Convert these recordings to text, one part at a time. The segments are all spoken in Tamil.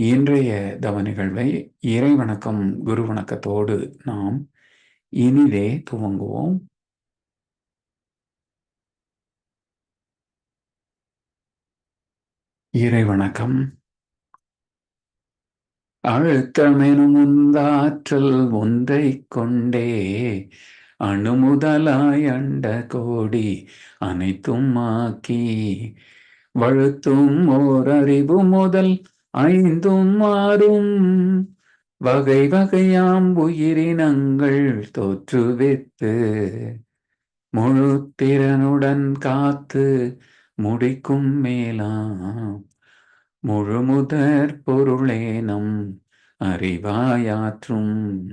இன்றைய தவ நிகழ்வை இறை வணக்கம் குரு வணக்கத்தோடு நாம் இனிதே துவங்குவோம். இறை வணக்கம் அழுத்தமெனும் உந்தாற்றல் ஒன்றை கொண்டே அணுமுதலாய் அண்ட கோடி அனைத்தும் ஆக்கி வழுத்தும் ஓர் அறிவு முதல் ஐந்தும் மாறும் வகை வகையாம் உயிரினங்கள் தோற்றுவித்து முழு திறனுடன் காத்து முடிக்கும் மேலாம். முழுமுதற் பொருளேனம் அறிவாயாற்றும்.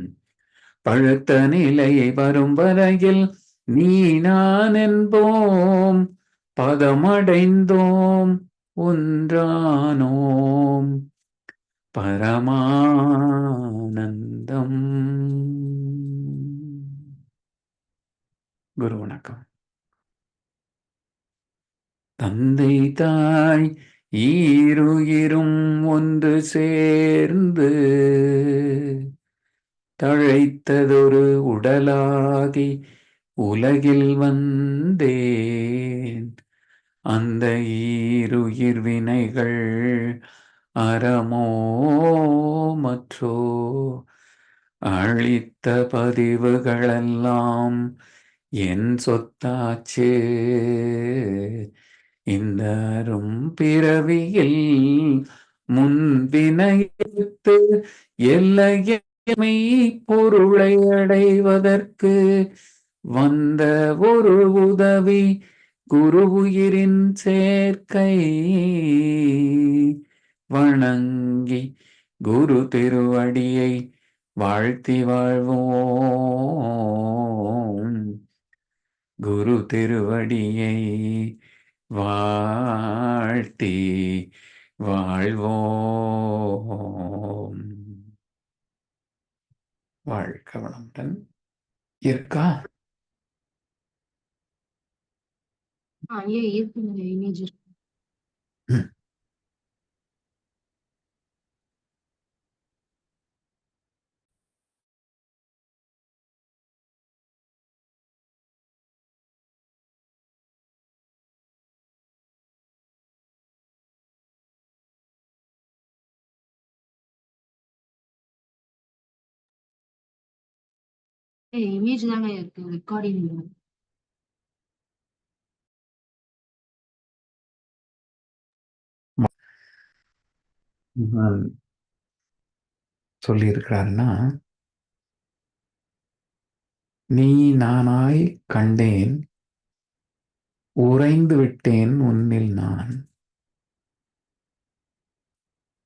பழுத்த நிலையை வரும் வரையில் நீ நான் என்போம். பதமடைந்தோம். ஒன்றானோம். பரமானந்தம். குரு வணக்கம் தந்தை தாய் ஈருயிரும் ஒன்று சேர்ந்து தழைத்ததொரு உடலாகி உலகில் வந்தேன். அந்த ஈருயிர் வினைகள் அறமோ மற்றோ? அழித்த பதிவுகளெல்லாம் என் சொத்தாச்சே. இந்த அரும் பிறவியில் முன்வினைத்து எல்லையமை பொருளை அடைவதற்கு வந்த ஒரு உதவி குரு உயிரின் சேர்க்கை வணங்கி குரு திருவடியை வாழ்த்தி வாழ்வோம். குரு திருவடியை வாழ்த்தி வாழ்வோம். வாழ்க வளமுடன். இருக்கா? あ、いえいえ、イメージ。え、イメージ長いやつ、ガリンの。சொல்லியிருக்கிறாருன்னா நீ நானாய் கண்டேன் உறைந்து விட்டேன் உன்னில் நான்.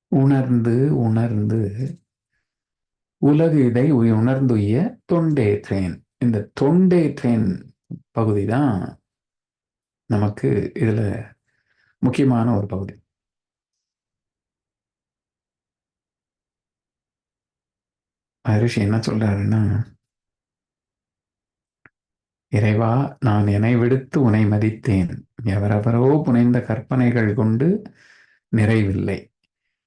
உணர்ந்து உணர்ந்து உலகு இதை உணர்ந்துய தொண்டேற்றேன். இந்த தொண்டேற்றேன் பகுதி தான் நமக்கு இதுல முக்கியமான ஒரு பகுதி. ரிஷி என்ன சொல்றாருன்னா இறைவா நான் என்னை விடுத்து உனை மதித்தேன். எவரவரோ புனைந்த கற்பனைகள் கொண்டு நிறைவில்லை.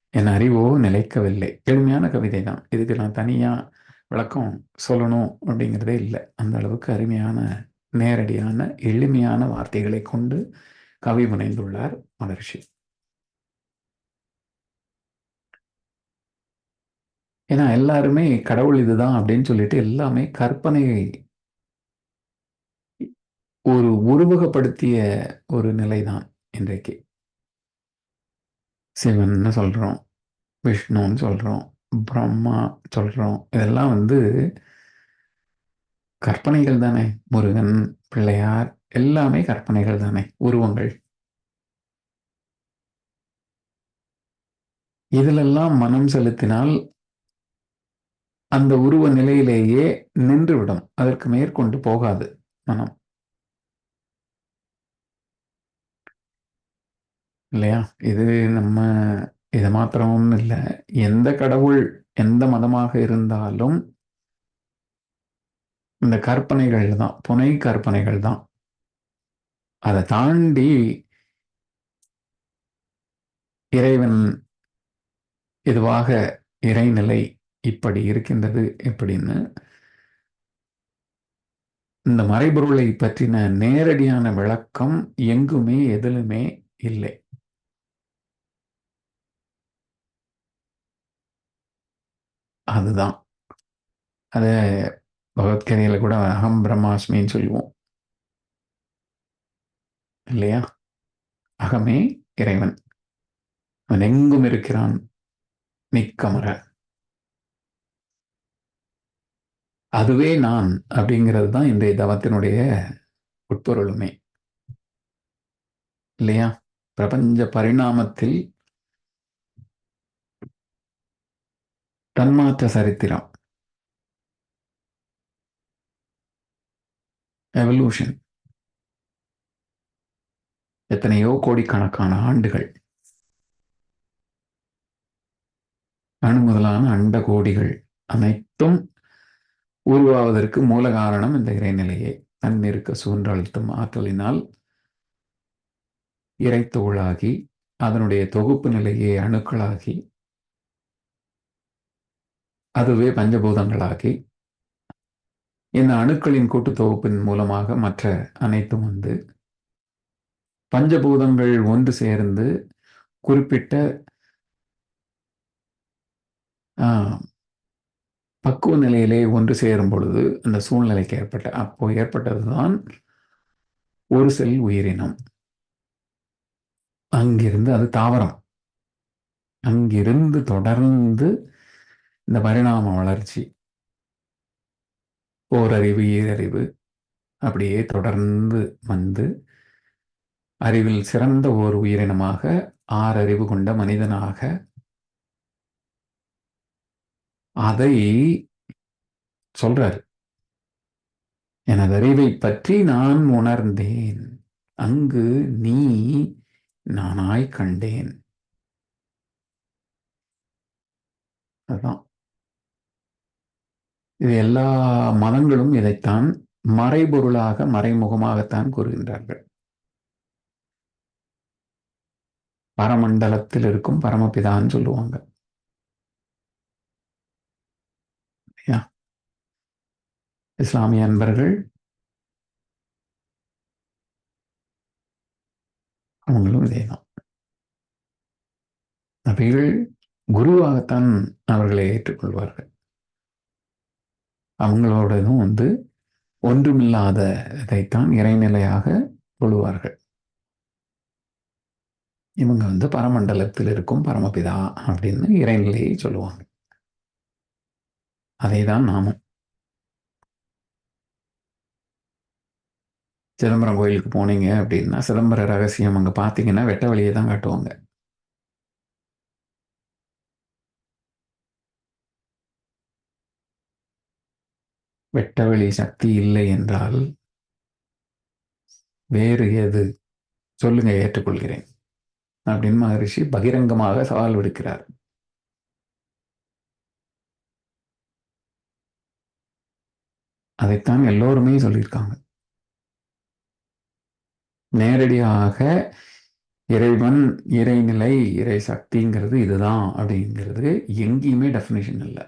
என் அறிவோ நிலைக்கவில்லை. எளிமையான கவிதை தான். இதுக்கு நான் தனியாக விளக்கம் சொல்லணும் அப்படிங்கிறதே இல்லை. அந்த அளவுக்கு அருமையான நேரடியான எளிமையான வார்த்தைகளை கொண்டு கவி புனைந்துள்ளார் மகர்ஷி. ஏன்னா எல்லாருமே கடவுள் இதுதான் அப்படின்னு சொல்லிட்டு எல்லாமே கற்பனை ஒரு உருவகப்படுத்திய ஒரு நிலைதான் இன்றைக்கு. சிவன்னு சொல்றோம்? விஷ்ணுன்னு சொல்றோம். பிரம்மா சொல்றோம். இதெல்லாம் வந்து கற்பனைகள் தானே. முருகன் பிள்ளையார் எல்லாமே கற்பனைகள் தானே. உருவங்கள். இதிலெல்லாம் மனம் செலுத்தினால் அந்த உருவ நிலையிலேயே நின்றுவிடும். அதற்கு மேற்கொண்டு போகாது மனம். இல்லையா? இது நம்ம இது மாத்திரமும் இல்லை. எந்த கடவுள் எந்த மதமாக இருந்தாலும் இந்த கற்பனைகள் தான். புனை கற்பனைகள் தான். அதை தாண்டி இறைவன் இதுவாக இறைநிலை இப்படி இருக்கின்றது எப்படின்னு இந்த மறைபொருளை பற்றின நேரடியான விளக்கம் எங்குமே எதிலுமே இல்லை. அதுதான். அது பகவத்கீதையில கூட அகம் பிரம்மாஸ்மின்னு சொல்லுவோம். இல்லையா? அகமே இறைவன். அவன் எங்கும் இருக்கிறான். நிக்கமர. அதுவே நான் அப்படிங்கிறது தான் இந்த தவத்தினுடைய உட்பொருளுமே. இல்லையா? பிரபஞ்ச பரிணாமத்தில் தன்மாற்ற சரித்திரம். எவல்யூஷன் எத்தனையோ கோடிக்கணக்கான ஆண்டுகள். அணு முதலான அண்ட கோடிகள் அனைத்தும் உருவாவதற்கு மூல காரணம் இந்த இறைநிலையே தன்னிருக்க சூன்றழுத்தும் ஆற்றலினால் இறைத்தோளாகி அதனுடைய தொகுப்பு நிலையே அணுக்களாகி அதுவே பஞ்சபூதங்களாகி இந்த அணுக்களின் கூட்டு தொகுப்பின் மூலமாக மற்ற அனைத்தும் வந்து பஞ்சபூதங்கள் ஒன்று சேர்ந்து குறிப்பிட்ட பக்குவ நிலையிலே ஒன்று சேரும் பொழுது அந்த சூழ்நிலைக்கு ஏற்பட்ட அப்போ ஏற்பட்டதுதான் ஒரு செல் உயிரினம். அங்கிருந்து அது தாவரம். அங்கிருந்து தொடர்ந்து இந்த பரிணாம வளர்ச்சி. ஓரறிவு ஈரறிவு அப்படியே தொடர்ந்து வந்து அறிவில் சிறந்த ஓர் உயிரினமாக ஆறறிவு கொண்ட மனிதனாக அதை சொல்றாரு. எனது அறிவை பற்றி நான் உணர்ந்தேன். அங்கு நீ நானாய் கண்டேன். அதுதான் இது எல்லா மதங்களும் இதைத்தான் மறைபொருளாக மறைமுகமாகத்தான் கூறுகின்றார்கள். பரமண்டலத்தில் இருக்கும் பரமபிதான்னு சொல்லுவாங்க. யா இஸ்லாமிய அன்பர்கள் அவங்களும் இதேதான் நபிகள் குருவாகத்தான் அவர்களை ஏற்றுக்கொள்வார்கள். அவங்களோடதும் வந்து ஒன்றுமில்லாத இதைத்தான் இறைநிலையாக கொள்வார்கள். இவங்க வந்து பரமண்டலத்தில் இருக்கும் பரமபிதா அப்படின்னு இறைநிலையை சொல்லுவாங்க. அதை தான் நாமும். சிதம்பரம் கோயிலுக்கு போனீங்க அப்படின்னா சிதம்பர ரகசியம் அங்கே பார்த்தீங்கன்னா வெட்ட வழியை தான் காட்டுவாங்க. வெட்டவெளி சக்தி இல்லை என்றால் வேறு எது? சொல்லுங்க ஏற்றுக்கொள்கிறேன். அப்படின்னு மகரிஷி பகிரங்கமாக சவால் விடுக்கிறார். அதைத்தான் எல்லோருமே சொல்லியிருக்காங்க. நேரடியாக இறைவன் இறைநிலை இறை சக்திங்கிறது இதுதான் அப்படிங்கிறது எங்கேயுமே டெஃபினேஷன் இல்லை.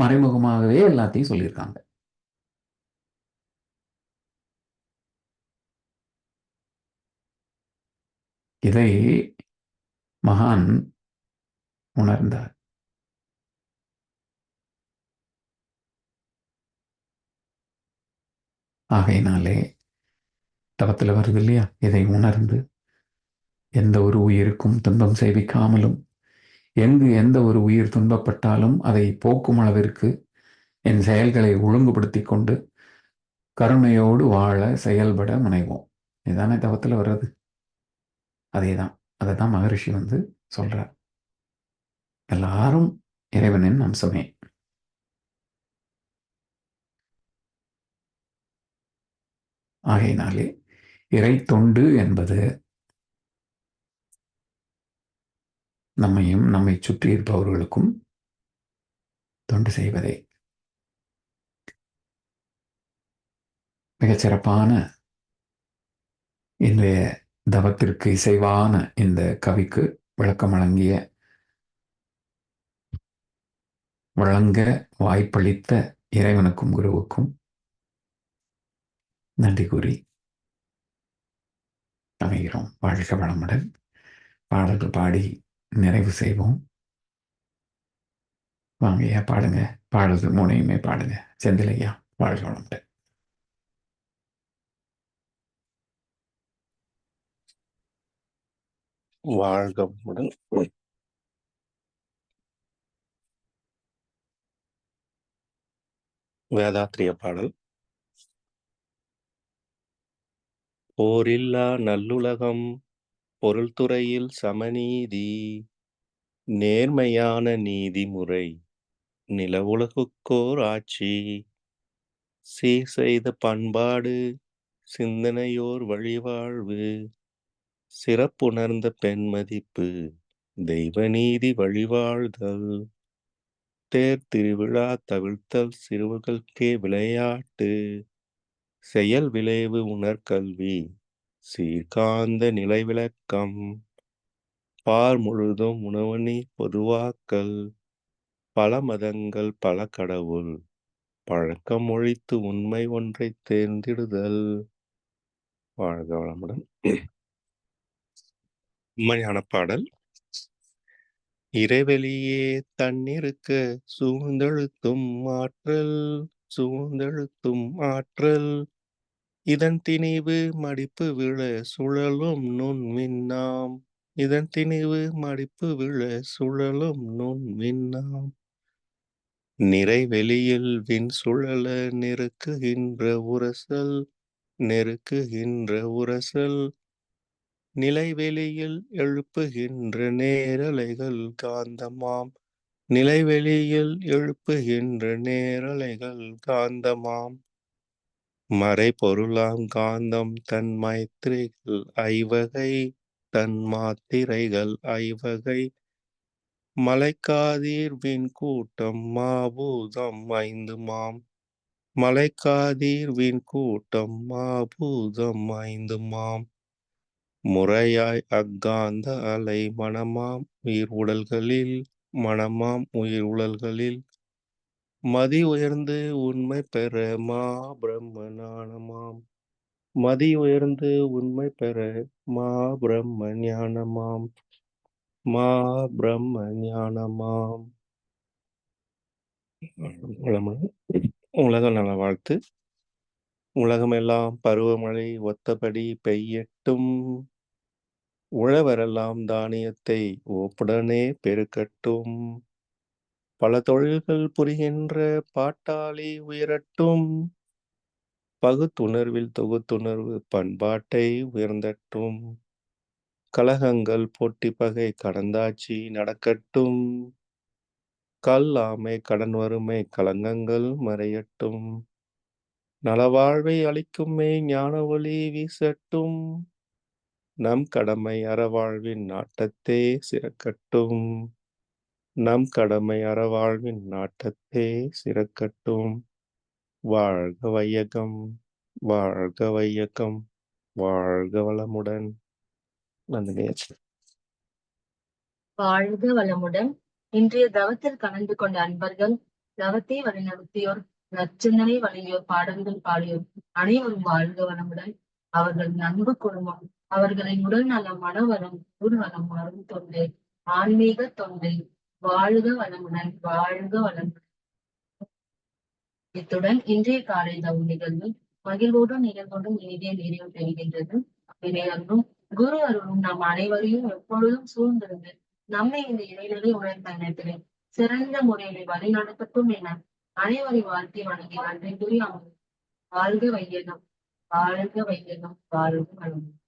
மறைமுகமாகவே எல்லாத்தையும் சொல்லியிருக்காங்க. இதை மகான் உணர்ந்தார். ஆகையினாலே தவத்தில் வருது இல்லையா? இதை உணர்ந்து எந்த ஒரு உயிருக்கும் துன்பம் செய்விக்காமலும் எங்கு எந்த ஒரு உயிர் துன்பப்பட்டாலும் அதை போக்கும் அளவிற்கு என் செயல்களை ஒழுங்குபடுத்தி கொண்டு கருணையோடு வாழ செயல்பட முனைவோம். இதுதானே தவத்தில் வர்றது? அதே தான் அதை தான் மகரிஷி வந்து சொல்கிறார் எல்லாரும் இறைவனின் அம்சமே. ஆகையினாலே இறை தொண்டு என்பது நம்மையும் நம்மை சுற்றி இருப்பவர்களுக்கும் தொண்டு செய்வதே. மிகச்சிறப்பான இன்றைய தவத்திற்கு இசைவான இந்த கவிக்கு விளக்கம் வழங்கிய வழங்க வாய்ப்பளித்த இறைவனுக்கும் குருவுக்கும் நன்றி கூறி அமைகிறோம் வாழ்க வளமுடன். பாடல்கள் பாடி நிறைவு செய்வோம். வாங்க ஐயா பாடுங்க. பாடல்கள் மூணையுமே பாடுங்க. செந்திலையா வாழ்க வளமுடன். வாழ்க வளமுடன். வேதாத்திரிய பாடல். போரில்லா நல்லுலகம் பொருள்துறையில் சமநீதி நேர்மையான நீதிமுறை நிலவுலகுக்கோர் ஆட்சி சீர் செய்த பண்பாடு சிந்தனையோர் வழிவாழ்வு சிறப்புணர்ந்த பெண்மதிப்பு தெய்வநீதி வழிவாழ்தல் தேர் திருவிழா தவிழ்த்தல் சிறுவர்களுக்கே விளையாட்டு செயல் விளைவு உணர்கல்வி சீர்காந்த நிலை விளக்கம் பார் முழுதும் உணவனி பொதுவாக்கல் பல மதங்கள் பல கடவுள் பழக்கம் ஒழித்து உண்மை ஒன்றை தேர்ந்திடுதல். வாழ்க வளமுடன். உண்மையான பாடல். இறைவெளியே தன்னிருக்க சூழ்ந்தெழுத்தும் ஆற்றல் சூழ்ந்தெழுத்தும் ஆற்றல். இதன் திணிவு மடிப்பு விழ சுழலும் நுண் மின்னாம். இதன் திணிவு மடிப்பு விழ சுழலும் நுண் மின்னாம். நிறைவெளியில் விண் சுழல நெருக்குகின்ற உரசல் நெருக்குகின்ற உரசல். நிலைவெளியில் எழுப்புகின்ற நேரலைகள் காந்தமாம். நிலைவெளியில் எழுப்புகின்ற நேரலைகள் காந்தமாம். மறைபொருளாம் காந்தம் தன் மைத்திரைகள் ஐவகை தன் மாத்திரைகள் ஐவகை. மலைக்காதீர்வின் கூட்டம் மாபூதம் ஐந்து மாம். மலைக்காதீர்வின் கூட்டம் மாபூதம் ஐந்து மாம். முறையாய் அக்காந்த அலை மனமாம் உயிர் உடல்களில் மனமாம் உயிர் உடல்களில் மதி உயர்ந்து உண்மை பெற மா பிரம்ம ஞானமாம். மதி உயர்ந்து உண்மை பெற மா பிரம்ம ஞானமாம். மா பிரம்ம ஞானமாம். உலக நல வாழ்த்து. உலகமெல்லாம் பருவமழை ஒத்தபடி பெய்யட்டும். உழவரெல்லாம் தானியத்தை ஒப்புடனே பெருக்கட்டும். பல தொழில்கள் புரிகின்ற பாட்டாளி உயரட்டும். பகுத்துணர்வில் தொகுத்துணர்வு பண்பாட்டை உயர்ந்தட்டும். கலகங்கள் போட்டி பகை கடந்தாட்சி நடக்கட்டும். கல்லாமை கடன் வறுமை கலங்கங்கள் மறையட்டும். நலவாழ்வை அளிக்குமே ஞான ஒளி வீசட்டும். நம் கடமை அறவாழ்வின் நாட்டத்தே சிறக்கட்டும். நம் கடமை அறவாழ்வின் நாட்டத்தே சிறக்கட்டும். வாழ்க வையகம் வாழ்க வையகம் வாழ்க வளமுடன். நன்றி வாழ்க வளமுடன். இன்றைய தவத்தில் கலந்து கொண்ட அன்பர்கள் தவத்தை வழிநடத்தியோர் நற்சிந்தனை வழங்கியோர் பாடல்கள் பாடியோர் அனைவரும் வாழ்க வளமுடன். அவர்கள் நண்பு குடும்பம் அவர்களின் உடல் நலம் மனவளம் ஊர்வலம் அருள் தொண்டு ஆன்மீக தொண்டு வாழ்க வளமுடன் வாழ்க வளமுடன். இத்துடன் இன்றைய காலை தவ நிகழ்வு மகிழ்வோடும் நிகழ்வோடும் இனிதே நிறைவு பெறுகின்றது. இறை குரு அருளும் நம் அனைவரையும் எப்பொழுதும் சூழ்ந்திருந்து நம்மை இந்த இறைநிலை உணர் பயணத்திலே சிறந்த முறையில் வழிநடத்தட்டும் என அனைவரை வாழ்த்தி வணங்கி நன்றி கூறி அமர்வு வாழ்க வையகம் வாழ்க வையகம் வாழ்க வளமுடன்.